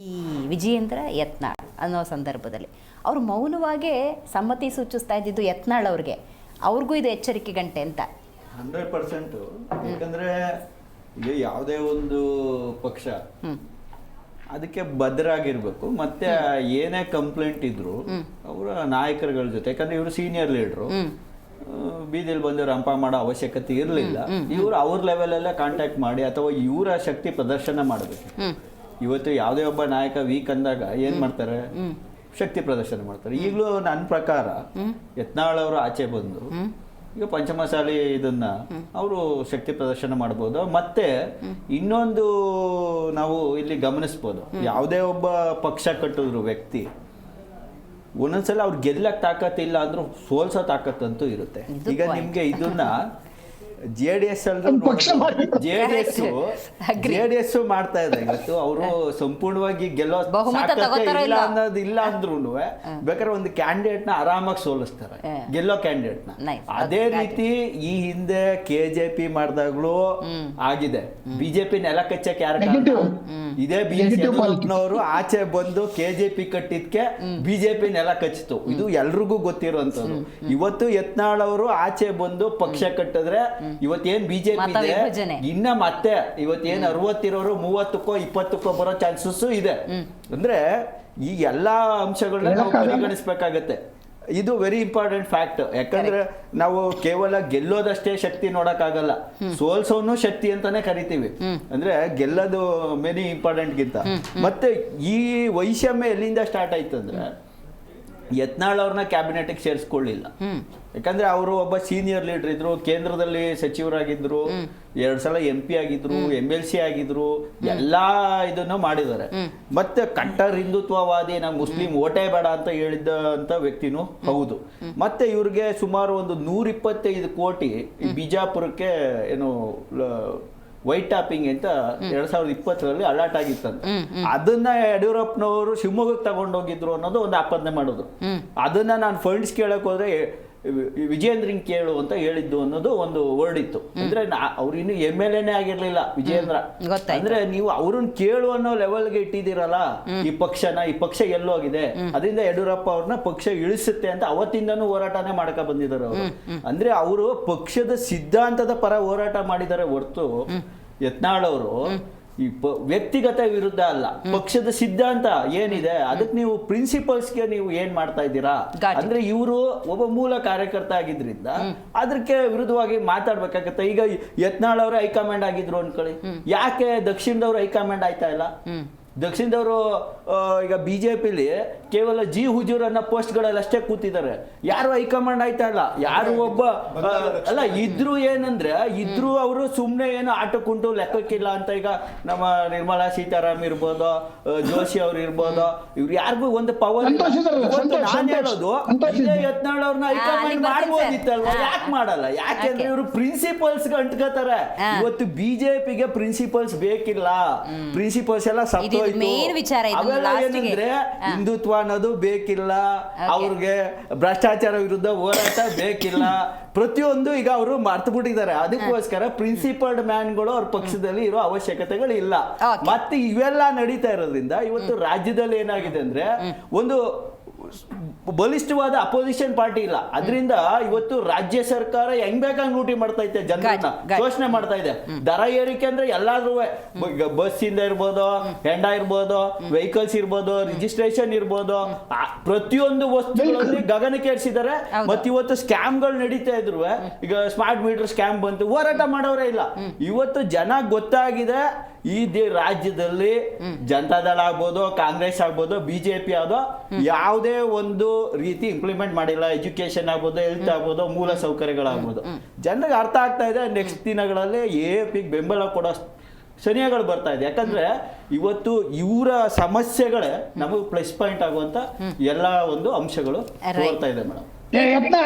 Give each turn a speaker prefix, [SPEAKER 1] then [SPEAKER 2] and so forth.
[SPEAKER 1] ಈ ವಿಜಯೇಂದ್ರ ಯತ್ನಾಳ್ ಅನ್ನೋ ಸಂದರ್ಭದಲ್ಲಿ. ಅವರು ಮೌನವಾಗೇ ಸಮ್ಮತಿ ಸೂಚಿಸ್ತಾ ಇದ್ದಿದ್ದು ಯತ್ನಾಳ್ ಅವ್ರಿಗೆ. ಅವ್ರಿಗೂ ಇದು ಎಚ್ಚರಿಕೆ ಗಂಟೆ ಅಂತ.
[SPEAKER 2] Hundred percent. ಯಾಕಂದ್ರೆ ಇದು ಯಾವುದೇ ಒಂದು ಪಕ್ಷ ಅದಕ್ಕೆ ಭದ್ರಾಗಿರ್ಬೇಕು. ಮತ್ತೆ ಏನೇ ಕಂಪ್ಲೇಂಟ್ ಇದ್ರು ಅವರ ನಾಯಕರುಗಳ ಜೊತೆ ಯಾಕಂದ್ರೆ ಇವರು ಸೀನಿಯರ್ ಲೀಡ್ರು ಬೀದಿಲ್ ಬಂದು ರಂಪ ಮಾಡೋ ಅವಶ್ಯಕತೆ ಇರಲಿಲ್ಲ. ಇವರು ಅವ್ರ ಲೆವೆಲಲ್ಲೇ ಕಾಂಟ್ಯಾಕ್ಟ್ ಮಾಡಿ ಅಥವಾ ಇವರ ಶಕ್ತಿ ಪ್ರದರ್ಶನ ಮಾಡಬೇಕು. ಇವತ್ತು ಯಾವುದೇ ಒಬ್ಬ ನಾಯಕ ವೀಕ್ ಅಂದಾಗ ಏನ್ ಮಾಡ್ತಾರೆ? ಶಕ್ತಿ ಪ್ರದರ್ಶನ ಮಾಡ್ತಾರೆ. ಈಗಲೂ ನನ್ನ ಪ್ರಕಾರ ಯತ್ನಾಳ್ ಅವರು ಆಚೆ ಬಂದು ಈಗ ಪಂಚಮಸಾಲಿ ಇದನ್ನ ಅವರು ಶಕ್ತಿ ಪ್ರದರ್ಶನ ಮಾಡ್ಬೋದು. ಮತ್ತೆ ಇನ್ನೊಂದು ನಾವು ಇಲ್ಲಿ ಗಮನಿಸ್ಬೋದು. ಯಾವುದೇ ಒಬ್ಬ ಪಕ್ಷ ಕಟ್ಟಿದ್ರು ವ್ಯಕ್ತಿ ಒಂದೊಂದ್ಸಲ ಅವ್ರು ಗೆಲ್ಲಕ್ ಇಲ್ಲ ಅಂದ್ರೂ ಸೋಲ್ಸೋ ತಾಕತ್ತಂತೂ ಇರುತ್ತೆ. ಈಗ. ನಿಮ್ಗೆ ಇದನ್ನ J D S. J D S J D S ಮಾಡ್ತಾ ಇದೆ ಇವತ್ತು ಅವರು ಸಂಪೂರ್ಣವಾಗಿ ಗೆಲ್ಲೋ ಸಾಧ್ಯತೆ ಇಲ್ಲ
[SPEAKER 1] ಇಲ್ಲ?
[SPEAKER 2] ಅನ್ನೋದು ಇಲ್ಲ ಅಂದ್ರೂ ಬೇಕಾದ್ರೆ ಒಂದು ಕ್ಯಾಂಡಿಡೇಟ್ನ ಆರಾಮಾಗಿ ಸೋಲಿಸ್ತಾರೆ. ಗೆಲ್ಲೋ
[SPEAKER 1] ಕ್ಯಾಂಡಿಡೇಟ್ನ.
[SPEAKER 2] ಅದೇ. ರೀತಿ ಈ ಹಿಂದೆ ಕೆ ಜೆ ಪಿ ಮಾಡಿದಾಗ್ಲೂ ಆಗಿದೆ. ಬಿಜೆಪಿ ನೆಲ ಕಚ್ಚಕ್ ಯಾರು. ಇದೇ ಬಿ ಎಸ್
[SPEAKER 3] Negative
[SPEAKER 2] ಯಡಿಯೂರಪ್ಪನವರು ಆಚೆ ಬಂದು ಕೆ ಜೆ ಪಿ ಕಟ್ಟಿದ್ಕೆ ಬಿಜೆಪಿ ನೆಲ ಕಚ್ಚಿತು. ಇದು ಎಲ್ರಿಗೂ ಗೊತ್ತಿರುವಂತದ್ದು ಇವತ್ತು ಯತ್ನಾಳ್ ಅವರು ಆಚೆ ಬಂದು ಪಕ್ಷ ಕಟ್ಟಿದ್ರೆ ಇವತ್ತೇನ್ ಬಿಜೆಪಿ ಇದೆ? ಇನ್ನ ಮತ್ತೆ ಇವತ್ತೇನ್ ಅರವತ್ತಿರೋರು ಮೂವತ್ತಕ್ಕೋ ಇಪ್ಪತ್ತಕ್ಕೋ ಬರೋ ಚಾನ್ಸಸ್ ಇದೆ. ಅಂದ್ರೆ ಈ ಎಲ್ಲಾ ಅಂಶಗಳನ್ನ ನಾವು. ಪರಿಗಣಿಸ್ಬೇಕಾಗತ್ತೆ. ಇದು ವೆರಿ ಇಂಪಾರ್ಟೆಂಟ್ ಫ್ಯಾಕ್ಟ್ ಯಾಕಂದ್ರೆ ನಾವು ಕೇವಲ ಗೆಲ್ಲೋದಷ್ಟೇ ಶಕ್ತಿ ನೋಡಕ್ಕಾಗಲ್ಲ. ಸೋಲ್ಸೋನು ಶಕ್ತಿ ಅಂತಾನೆ ಕರಿತೀವಿ. ಅಂದ್ರೆ ಗೆಲ್ಲೋದು ಮೆನಿ ಇಂಪಾರ್ಟೆಂಟ್ ಗಿಂತ. ಮತ್ತೆ ಈ ವೈಷಮ್ಯ ಎಲ್ಲಿಂದ ಸ್ಟಾರ್ಟ್ ಆಯ್ತು ಅಂದ್ರೆ ಯತ್ನಾಳ್ ಅವ್ರನ್ನ ಕ್ಯಾಬಿನೆಟ್ಗೆ ಸೇರಿಸ್ಕೊಳ್ಳಿಲ್ಲ. ಯಾಕಂದ್ರೆ ಅವರು ಒಬ್ಬ ಸೀನಿಯರ್ ಲೀಡರ್ ಇದ್ರು ಕೇಂದ್ರದಲ್ಲಿ ಸಚಿವರಾಗಿದ್ರು ಎರಡ್ ಸಲ ಎಂ ಪಿ ಆಗಿದ್ರು ಎಂ ಎಲ್ ಸಿ ಆಗಿದ್ರು ಎಲ್ಲಾ ಇದನ್ನು ಮಾಡಿದ್ದಾರೆ. ಮತ್ತೆ ಕಟ್ಟರ್ ಹಿಂದುತ್ವವಾದಿ ನಾವು ಮುಸ್ಲಿಂ ಓಟೇ ಬೇಡ ಅಂತ ಹೇಳಿದ್ದ ಅಂತ ವ್ಯಕ್ತಿನೂ ಹೌದು. ಮತ್ತೆ ಇವ್ರಿಗೆ ಸುಮಾರು ಒಂದು ನೂರ ಇಪ್ಪತ್ತೈದು ಕೋಟಿ ಬಿಜಾಪುರಕ್ಕೆ ಏನು ವೈಟ್ ಟಾಪಿಂಗ್ ಅಂತ ಎರಡ್ ಸಾವಿರದ ಇಪ್ಪತ್ತರಲ್ಲಿ ಅಲರ್ಟ್ ಆಗಿತ್ತಂತೆ. ಅದನ್ನ ಯಡಿಯೂರಪ್ಪನವರು ಶಿವಮೊಗ್ಗಕ್ಕೆ ತಗೊಂಡೋಗಿದ್ರು ಅನ್ನೋದು ಒಂದು ಆಪಾದನೆ ಮಾಡೋದು. ಅದನ್ನ ನಾನು ಫಂಡ್ಸ್ ಕೇಳಕ್ ಹೋದ್ರೆ ವಿಜೇಂದ್ರನ್ ಕೇಳು ಅಂತ ಹೇಳಿದ್ದು ಅನ್ನೋದು ಒಂದು ವರ್ಡ್ ಇತ್ತು. ಅಂದ್ರೆ ಅವ್ರು ಇನ್ನು ಎಂ ಎಲ್ ಎನೇ ಆಗಿರ್ಲಿಲ್ಲ ವಿಜೇಂದ್ರ. ಅಂದ್ರೆ ನೀವು ಅವ್ರನ್ನ ಕೇಳು ಅನ್ನೋ ಲೆವೆಲ್ಗೆ ಇಟ್ಟಿದ್ದೀರಲ್ಲ ಈ ಪಕ್ಷನ ಈ ಪಕ್ಷ ಎಲ್ಲೋಗಿದೆ ಅದರಿಂದ ಯಡಿಯೂರಪ್ಪ ಅವ್ರನ್ನ ಪಕ್ಷ ಇಳಿಸುತ್ತೆ ಅಂತ ಅವತ್ತಿಂದನೂ ಹೋರಾಟನೇ ಮಾಡ್ಕ ಬಂದಿದ್ದಾರೆ ಅವರು. ಅಂದ್ರೆ ಅವರು ಪಕ್ಷದ ಸಿದ್ಧಾಂತದ ಪರ ಹೋರಾಟ ಮಾಡಿದ್ದಾರೆ ಹೊರತು ಯತ್ನಾಳ್ ಅವರು ಈ ವ್ಯಕ್ತಿಗತ ವಿರುದ್ಧ ಅಲ್ಲ ಪಕ್ಷದ ಸಿದ್ಧಾಂತ ಏನಿದೆ ಅದಕ್ಕೆ ನೀವು ಪ್ರಿನ್ಸಿಪಲ್ಸ್ಗೆ ನೀವು ಏನ್ ಮಾಡ್ತಾ ಇದ್ದೀರಾ? ಅಂದ್ರೆ ಇವರು ಒಬ್ಬ ಮೂಲ ಕಾರ್ಯಕರ್ತ ಆಗಿದ್ರಿಂದ ಅದಕ್ಕೆ ವಿರುದ್ಧವಾಗಿ ಮಾತಾಡ್ಬೇಕಾಗತ್ತೆ. ಈಗ ಯತ್ನಾಳ್ ಅವರು ಹೈಕಮಾಂಡ್ ಆಗಿದ್ರು ಅನ್ಕೊಳ್ಳಿ. ಯಾಕೆ ದಕ್ಷಿಣದವ್ರು ಹೈಕಮಾಂಡ್ ಆಯ್ತಾ ಇಲ್ಲ? ದಕ್ಷಿಣದವರು ಆ, ಈಗ ಪಿಲಿ ಕೇವಲ ಜಿ ಹುಜೂರ್ ಅನ್ನೋ ಪೋಸ್ಟ್ಗಳಲ್ಲಿ ಅಷ್ಟೇ ಕೂತಿದ್ದಾರೆ. ಯಾರು ಹೈಕಮಾಂಡ್ ಆಯ್ತಾ ಇಲ್ಲ? ಯಾರು ಒಬ್ಬ ಅಲ್ಲ ಇದ್ರು ಏನಂದ್ರೆ ಇದ್ರು ಅವರು ಸುಮ್ನೆ ಏನು ಆಟಕ್ಕುಂಟು ಲೆಕ್ಕಕ್ಕಿಲ್ಲ ಅಂತ ಈಗ ನಮ್ಮ ನಿರ್ಮಲಾ ಸೀತಾರಾಮ್ ಇರ್ಬೋದು ಜೋಶಿ ಅವ್ರು ಇರ್ಬೋದು ಇವ್ರು ಯಾರಿಗೂ ಒಂದು ಪವರ್ ನಾನು ಹೇಳೋದು
[SPEAKER 3] ವಿಜಯ್
[SPEAKER 2] ಯತ್ನಾಳ್ ಅವ್ರನ್ನ ಹೈಕಮಾಂಡ್ ಮಾಡ್ಬೋದಿತ್ತಲ್ವಾ. ಯಾಕೆ ಮಾಡಲ್ಲ? ಯಾಕೆಂದ್ರೆ. ಇವರು ಪ್ರಿನ್ಸಿಪಲ್ಸ್ ಅಂಟ್ಕೋತಾರೆ. ಇವತ್ತು ಬಿಜೆಪಿಗೆ ಪ್ರಿನ್ಸಿಪಲ್ಸ್ ಬೇಕಿಲ್ಲ. ಪ್ರಿನ್ಸಿಪಲ್ಸ್ ಎಲ್ಲ ಸತ್ತೋಯ್ತು
[SPEAKER 1] main ವಿಚಾರ ಇದು.
[SPEAKER 2] ಏನಂದ್ರೆ ಹಿಂದುತ್ವ ಅನ್ನೋದು ಬೇಕಿಲ್ಲ. ಅವ್ರಿಗೆ ಭ್ರಷ್ಟಾಚಾರ ವಿರುದ್ಧ ಹೋರಾಟ ಬೇಕಿಲ್ಲ. ಪ್ರತಿಯೊಂದು ಈಗ ಅವರು ಮರ್ತು ಬಿಟ್ಟಿದ್ದಾರೆ ಅದಕ್ಕೋಸ್ಕರ ಪ್ರಿನ್ಸಿಪಲ್ಡ್ ಮ್ಯಾನ್ಗಳು ಅವ್ರ ಪಕ್ಷದಲ್ಲಿ ಇರೋ ಅವಶ್ಯಕತೆಗಳು ಇಲ್ಲ. ಮತ್ತೆ ಇವೆಲ್ಲ ನಡೀತಾ ಇರೋದ್ರಿಂದ ಇವತ್ತು ರಾಜ್ಯದಲ್ಲಿ ಏನಾಗಿದೆ ಅಂದ್ರೆ ಒಂದು ಬಲಿಷ್ಠವಾದ ಅಪೋಸಿಷನ್ ಪಾರ್ಟಿ ಇಲ್ಲ. ಅದರಿಂದ ಇವತ್ತು ರಾಜ್ಯ ಸರ್ಕಾರ ಹೆಂಗ್ ಬೇಕಂಗ್ ಲೂಟಿ ಮಾಡ್ತಾ ಇದೆ ಜನರನ್ನ. ಶೋಷಣೆ ಮಾಡ್ತಾ ಇದೆ. ದರ ಏರಿಕೆ ಅಂದ್ರೆ ಎಲ್ಲಾದ್ರೂ ಬಸ್ ಇಂದ ಇರ್ಬೋದು ಹೆಂಡ ಇರ್ಬೋದು ವೆಹಿಕಲ್ಸ್ ಇರ್ಬೋದು ರಿಜಿಸ್ಟ್ರೇಷನ್ ಇರ್ಬೋದು ಪ್ರತಿಯೊಂದು ವಸ್ತುಗಳಲ್ಲಿ ಗಗನಕ್ಕೇರಿಸಿದ್ದಾರೆ
[SPEAKER 1] ಹೌದು.
[SPEAKER 2] ಮತ್ತೆ ಇವತ್ತು ಸ್ಕ್ಯಾಮ್ಗಳು ನಡೀತಾ ಇದ್ರು. ಈಗ ಸ್ಮಾರ್ಟ್ ಮೀಟರ್ ಸ್ಕ್ಯಾಮ್ ಬಂತು. ಹೋರಾಟ ಮಾಡೋರೇ ಇಲ್ಲ. ಇವತ್ತು ಜನ ಗೊತ್ತಾಗಿದೆ. ಈ ರಾಜ್ಯದಲ್ಲಿ ಜನತಾದಳ ಆಗ್ಬೋದು ಕಾಂಗ್ರೆಸ್ ಆಗ್ಬೋದು ಬಿಜೆಪಿ ಆದೋ ಯಾವುದೇ ಒಂದು ರೀತಿ ಇಂಪ್ಲಿಮೆಂಟ್ ಮಾಡಿಲ್ಲ ಎಜುಕೇಶನ್ ಆಗ್ಬೋದು ಹೆಲ್ತ್ ಆಗ್ಬೋದು ಮೂಲ ಸೌಕರ್ಯಗಳಾಗ್ಬೋದು. ಜನರಿಗೆ ಅರ್ಥ ಆಗ್ತಾ ಇದೆ ನೆಕ್ಸ್ಟ್ ದಿನಗಳಲ್ಲಿ ಎ ಪಿಗೆ ಬೆಂಬಲ ಕೊಡೋ ಸನಿಹಗಳು ಬರ್ತಾ ಇದೆ. ಯಾಕಂದ್ರೆ ಇವತ್ತು ಇವರ ಸಮಸ್ಯೆಗಳೇ ನಮಗೆ ಪ್ಲಸ್ ಪಾಯಿಂಟ್ ಆಗುವಂತ ಎಲ್ಲಾ ಒಂದು ಅಂಶಗಳು
[SPEAKER 1] ಬರ್ತಾ
[SPEAKER 2] ತೋರ್ತಾ ಇದೆ ಮೇಡಮ್
[SPEAKER 3] ಯತ್ನ